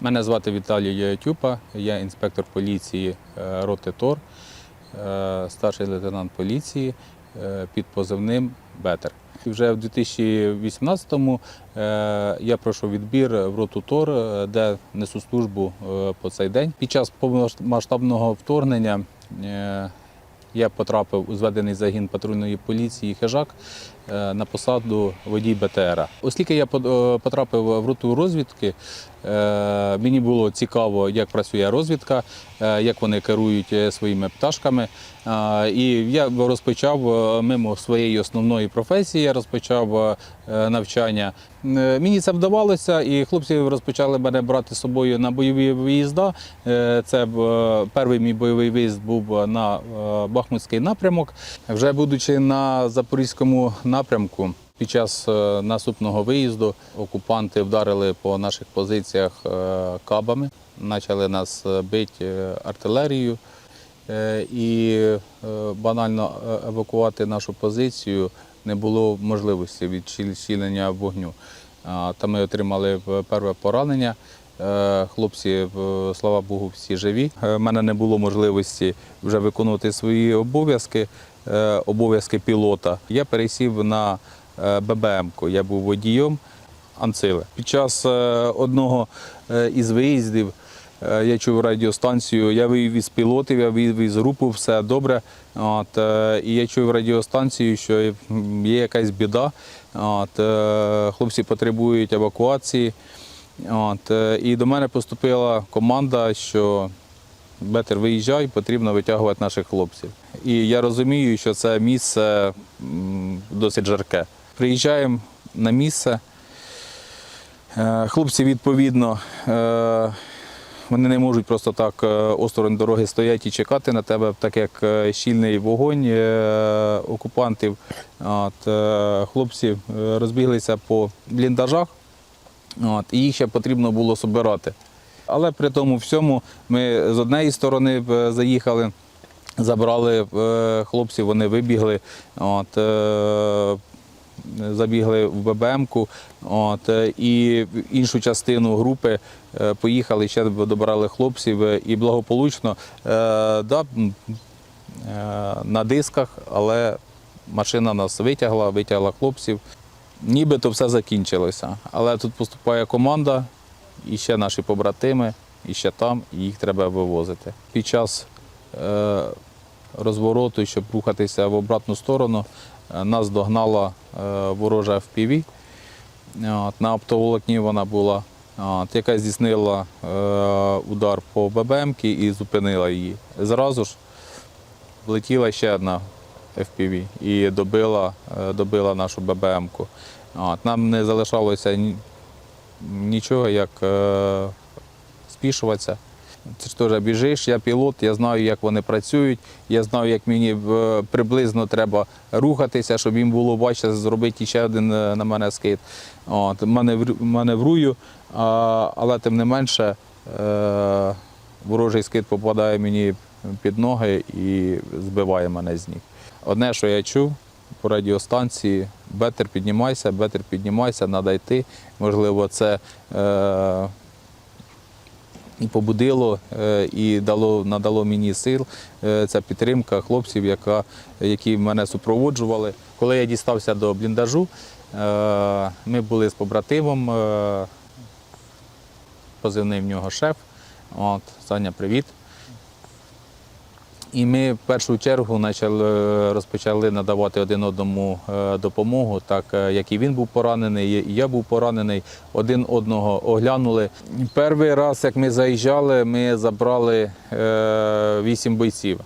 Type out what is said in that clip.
Мене звати Віталій Тюпа, я інспектор поліції е, роти ТОР, е, старший лейтенант поліції е, під позивним Бетер. Вже в 2018-му е, я пройшов відбір в роту ТОР, де несу службу по цей день. Під час повномасштабного вторгнення я потрапив у зведений загін патрульної поліції Хижак на посаду водій БТРа. Оскільки я е, потрапив в роту розвідки, е, мені було цікаво, як працює розвідка, е, як вони керують е, своїми пташками. Е, І я розпочав е, мимо своєї основної професії, я розпочав е, навчання. Е, Мені це вдавалося, і хлопці розпочали мене брати з собою на бойові виїзда. Е, Це е, перший мій бойовий виїзд був на е, Бахмутський напрямок. Вже будучи на запорізькому напрямку, під час е, наступного виїзду окупанти вдарили по наших позиціях е, кабами, почали нас е, бити артилерією. І банально евакувати нашу позицію не було можливості від щілення вогню. Та ми отримали перше поранення. Хлопці, слава Богу, всі живі. У мене не було можливості вже виконувати свої обов'язки, обов'язки пілота. Я пересів на е, ББМ-ку. Я був водієм Анцили. Під час е, одного е, із виїздів е, я чув радіостанцію, я вивів із пілотів, я вивів із групу, все добре. От, е, і я чув радіостанцію, що є якась біда. От, е, хлопці потребують евакуації. От, е, і до мене поступила команда, що Бетер, виїжджай, потрібно витягувати наших хлопців. І я розумію, що це місце досить жарке. Приїжджаємо на місце. Е, Хлопці, відповідно, е, вони не можуть просто так е, осторонь дороги стояти і чекати на тебе, так як щільний вогонь окупантів. От, Хлопці розбіглися по бліндажах, от, і їх ще потрібно було собирати. Але при тому всьому ми з однієї сторони е, заїхали, забрали е, хлопців, вони вибігли. От, е, забігли в ББМ-ку, от, і іншу частину групи поїхали, ще добирали хлопців і благополучно да, на дисках, але машина нас витягла, витягла хлопців. Нібито все закінчилося. Але тут поступає команда, і ще наші побратими, і ще там, і їх треба вивозити. Під час е, розвороту, щоб рухатися в обратну сторону, е, нас догнала е, ворожа FPV. От, на оптоволокні вона була, от, яка здійснила е, удар по ББМ і зупинила її. Зразу ж влетіла ще одна FPV і добила, е, добила нашу ББМ-ку. Нам не залишалося нічого, як е, спішуватися. Це ж теж біжиш, я пілот, я знаю, як вони працюють, я знаю, як мені е, приблизно треба рухатися, щоб їм було бачити, зробити ще один е, на мене скид. От, маневрую, але тим не менше е, ворожий скид попадає мені під ноги і збиває мене з ніг. Одне, що я чув радіостанції, бетер піднімайся, бетер піднімайся, треба йти. Можливо, це е, і побудило, е, і дало, надало мені сил. Е, Ця підтримка хлопців, яка, які мене супроводжували. Коли я дістався до бліндажу, е, ми були з побратимом, е, позивний в нього шеф. От, Саня, привіт. І ми в першу чергу почали, розпочали надавати один одному е, допомогу, так е, як і він був поранений, і я був поранений, один одного оглянули. Перший раз, як ми заїжджали, ми забрали е, вісім бойців.